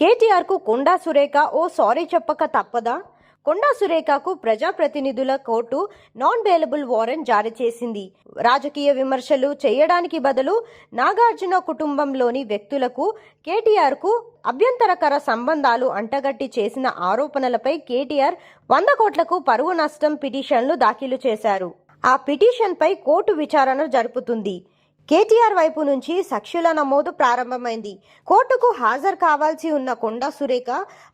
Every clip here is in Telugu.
కేటీఆర్కు కొండా సురేఖ ఓ సారీ చెప్పక తప్పదా? కొండా సురేఖకు ప్రజాప్రతినిధుల కోర్టు నాన్ బెయిలబుల్ వారెంట్ జారీ చేసింది. రాజకీయ విమర్శలు చేయడానికి బదులు నాగార్జున కుటుంబంలోని వ్యక్తులకు కేటీఆర్కు అభ్యంతరకర సంబంధాలు అంటగట్టి చేసిన ఆరోపణలపై కేటీఆర్ వంద కోట్లకు పరువు నష్టం పిటిషన్లు దాఖలు చేశారు. ఆ పిటిషన్పై కోర్టు విచారణ జరుపుతుంది. కేటీఆర్ వైపు నుంచి సాక్షుల నమోదు ప్రారంభమైంది. కోర్టుకు హాజరు కావాల్సి ఉన్న కొండా సురేఖ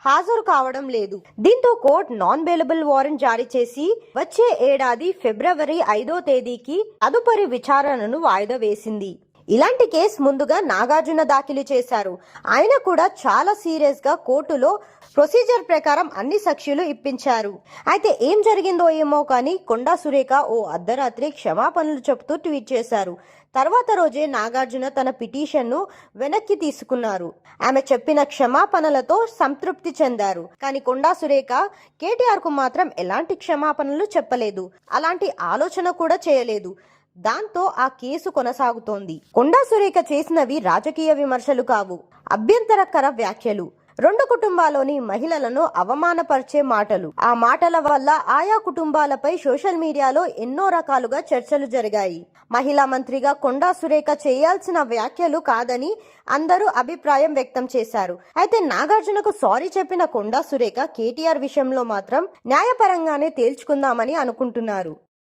హాజరు కావడం లేదు. దీంతో కోర్టు నాన్ బెయిలబుల్ వారెంట్ జారీ చేసి వచ్చే ఏడాది ఫిబ్రవరి ఐదో తేదీకి తదుపరి విచారణను వాయిదా వేసింది. ఇలాంటి కేసు ముందుగా నాగార్జున దాఖలు చేశారు. ఆయన కూడా చాలా సీరియస్గా కోర్టులో ప్రొసీజర్ ప్రకారం అన్ని సాక్షులు ఇప్పించారు. అయితే ఏం జరిగిందో ఏమో కానీ కొండా సురేఖ ఓ అర్ధరాత్రి క్షమాపణలు చెబుతూ ట్వీట్ చేశారు. తర్వాత రోజే నాగార్జున తన పిటిషన్ను వెనక్కి తీసుకున్నారు. ఆమె చెప్పిన క్షమాపణలతో సంతృప్తి చెందారు. కానీ కొండా సురేఖ కేటీఆర్కు మాత్రం ఎలాంటి క్షమాపణలు చెప్పలేదు. అలాంటి ఆలోచన కూడా చేయలేదు. దాంతో ఆ కేసు కొనసాగుతోంది. కొండా సురేఖ చేసినవి రాజకీయ విమర్శలు కావు. అభ్యంతరకర వ్యాఖ్యలు. రెండు కుటుంబాల్లోని మహిళలను అవమానపరిచే మాటలు. ఆ మాటల వల్ల ఆయా కుటుంబాలపై సోషల్ మీడియాలో ఎన్నో రకాలుగా చర్చలు జరిగాయి. మహిళా మంత్రిగా కొండా సురేఖ చేయాల్సిన వ్యాఖ్యలు కాదని అందరూ అభిప్రాయం వ్యక్తం చేశారు. అయితే నాగార్జునకు సారీ చెప్పిన కొండా సురేఖ కేటీఆర్ విషయంలో మాత్రం న్యాయపరంగానే తేల్చుకుందామని అనుకుంటున్నారు.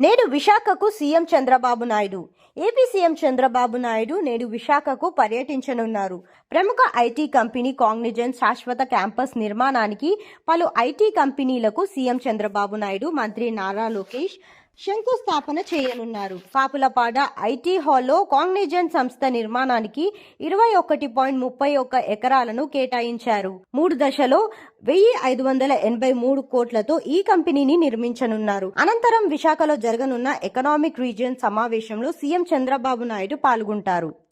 నేడు విశాఖకు CM Chandrababu Naidu. AP CM Chandrababu Naidu నేడు విశాఖకు పర్యటించనున్నారు. ప్రముఖ ఐటీ కంపెనీ కాగ్నిజెంట్ శాశ్వత క్యాంపస్ నిర్మాణానికి పలు ఐటీ కంపెనీలకు సీఎం చంద్రబాబు నాయుడు మంత్రి నారా లోకేష్ శంకుస్థాపన చేయనున్నారు. కాపులపాడ ఐటీ హాల్లో కాగ్నిజెంట్ సంస్థ నిర్మాణానికి ఇరవై ఒకటి పాయింట్ ముప్పై ఒక్క ఎకరాలను కేటాయించారు. మూడు దశలో వెయ్యి ఐదు వందల ఎనభై మూడు కోట్లతో ఈ కంపెనీని నిర్మించనున్నారు. అనంతరం విశాఖలో జరగనున్న ఎకనామిక్ రీజియన్ సమావేశంలో సీఎం చంద్రబాబు నాయుడు పాల్గొంటారు.